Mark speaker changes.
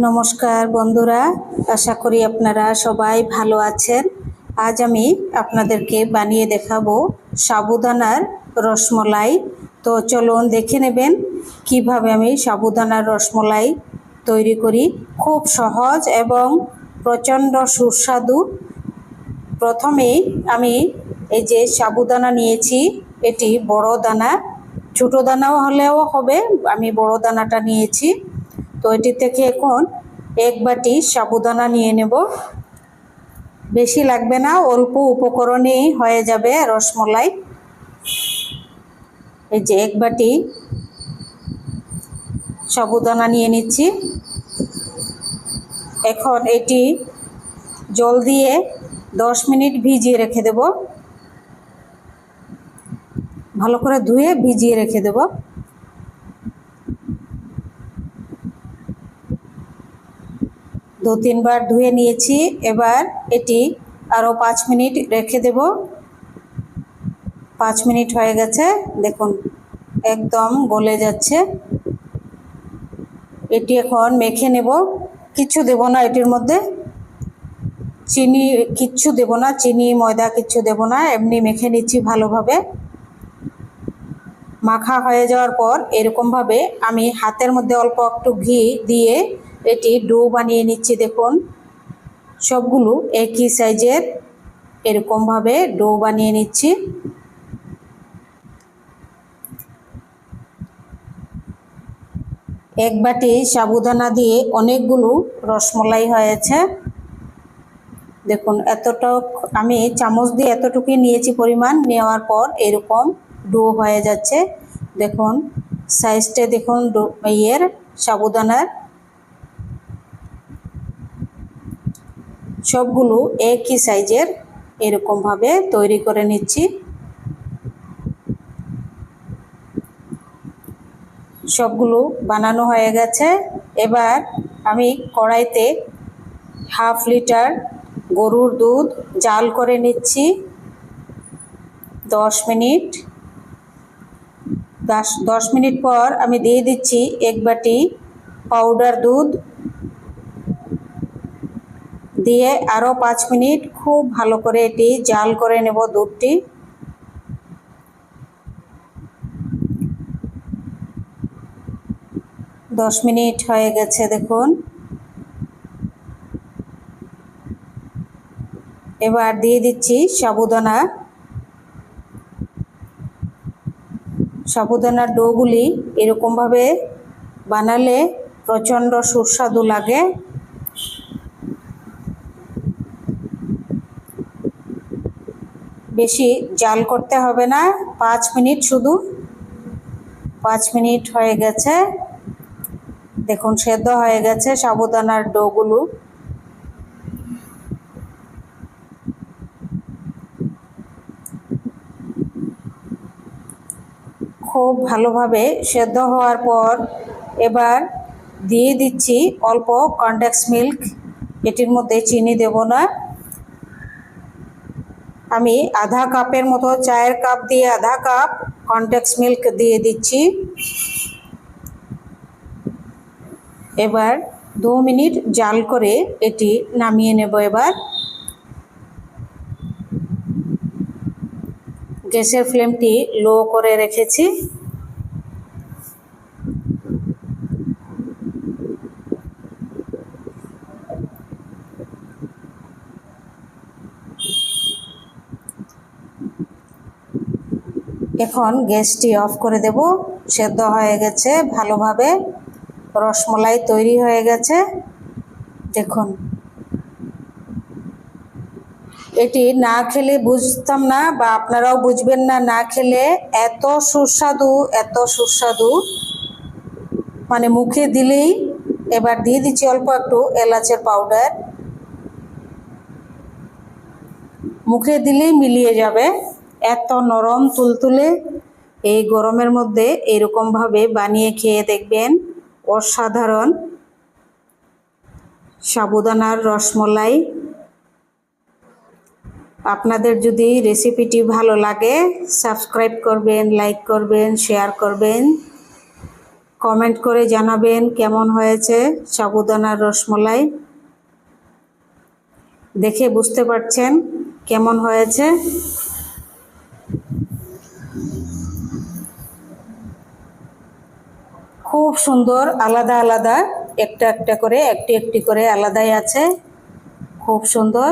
Speaker 1: নমস্কার বন্ধুরা, আশা করি আপনারা সবাই ভালো আছেন। আজ আমি আপনাদেরকে বানিয়ে দেখাবো সাবুদানার রসমলাই। তো চলুন দেখে নেবেন কীভাবে আমি সাবুদানার রসমলাই তৈরি করি। খুব সহজ এবং প্রচণ্ড সুস্বাদু। প্রথমেই আমি এই যে সাবুদানা নিয়েছি, এটি বড় দানা। ছোটো দানাও হলেও হবে, আমি বড় দানাটা নিয়েছি। তো এটি থেকে এখন এক বাটি সাবুদানা নিয়ে নেব। বেশি লাগবে না, অল্প উপকরণেই হয়ে যাবে রসমলাই। এই যে এক বাটি সাবুদানা নিয়ে নিচ্ছি। এখন এটি জল দিয়ে দশ মিনিট ভিজিয়ে রেখে দেব। ভালো করে ধুয়ে ভিজিয়ে রেখে দেব। দু তিনবার ধুয়ে নিয়েছি। এবার এটি আরও পাঁচ মিনিট রেখে দেব। পাঁচ মিনিট হয়ে গেছে। দেখুন, একদম গলে যাচ্ছে। এটি এখন মেখে নেব। কিছু দেব না এটির মধ্যে। চিনি কিচ্ছু দেব না, চিনি, ময়দা কিচ্ছু দেব না। এমনি মেখে নিচ্ছি ভালোভাবে। মাখা হয়ে যাওয়ার পর এরকমভাবে আমি হাতের মধ্যে অল্প একটু ঘি দিয়ে এটি ডো বানিয়ে নিচ্ছি, দেখুন। সবগুলো একই সাইজের, এরকমভাবে ডো বানিয়ে নিচ্ছি। এক বাটি সাবুদানা দিয়ে অনেকগুলো রসমলাই হয়েছে। দেখুন এতটুক আমি চামচ দিয়ে এতটুকুই নিয়েছি পরিমাণ, নেওয়ার পর এরকম ডো হয়ে যাচ্ছে। দেখুন, সাইজটা দেখুন, ডো ইয়ের সাবুদানার। সবগুলো একই সাইজের এরকমভাবে তৈরি করে নিচ্ছি। সবগুলো বানানো হয়ে গেছে। এবার আমি কড়াইতে হাফ লিটার গরুর দুধ জাল করে নিচ্ছি। দশ মিনিট। দশ দশ মিনিট পর আমি দিয়ে দিচ্ছি এক বাটি পাউডার দুধ। দিয়ে আরও পাঁচ মিনিট খুব ভালো করে এটি জাল করে নেব দুধটি। দশ মিনিট হয়ে গেছে দেখুন। এবার দিয়ে দিচ্ছি সাবুদানা। সাবুদানার ডোগুলি এরকমভাবে বানালে প্রচণ্ড সুস্বাদু লাগে। বেশি জাল করতে হবে না। পাঁচ মিনিট শুধু। পাঁচ মিনিট হয়ে গেছে। দেখুন, সেদ্ধ হয়ে গেছে সাবুদানার ডোগুলো। খুব ভালোভাবে সেদ্ধ হওয়ার পর এবার দিয়ে দিচ্ছি অল্প কনডেক্স মিল্ক। এটির মধ্যে চিনি দেব না। আমি আধা কাপের মতো চায়ের কাপ দিয়ে আধা কাপ কনডেক্স মিল্ক দিয়ে দিচ্ছি। এবার দু মিনিট জাল করে এটি নামিয়ে নেব এবার। গ্যাসের ফ্লেমটি লো করে রেখেছি। এখন গ্যাসটি অফ করে দেব। সেদ্ধ হয়ে গেছে ভালোভাবে। রসমলাই তৈরি হয়ে গেছে। দেখুন। এটি না খেলে বুঝতাম না বা আপনারাও বুঝবেন না না খেলে এত সুস্বাদু এত সুস্বাদু। মানে মুখে দিলেই এবার দিয়ে দিচ্ছি অল্প একটু এলাচের পাউডার মুখে দিলেই মিলিয়ে যাবে। এত নরম তুলতুলে এই গরমের মধ্যে এরকমভাবে বানিয়ে খেয়ে দেখবেন অসাধারণ সাবুদানার রসমলাই। আপনাদের যদি রেসিপিটি ভালো লাগে, সাবস্ক্রাইব করবেন, লাইক করবেন, শেয়ার করবেন, কমেন্ট করে জানাবেন কেমন হয়েছে সাবুদানার রসমলাই। দেখে বুঝতে পারছেন কেমন হয়েছে। খুব সুন্দর আলাদা আলাদা একটা একটা করে একটি একটি করে আলাদাই আছে। খুব সুন্দর।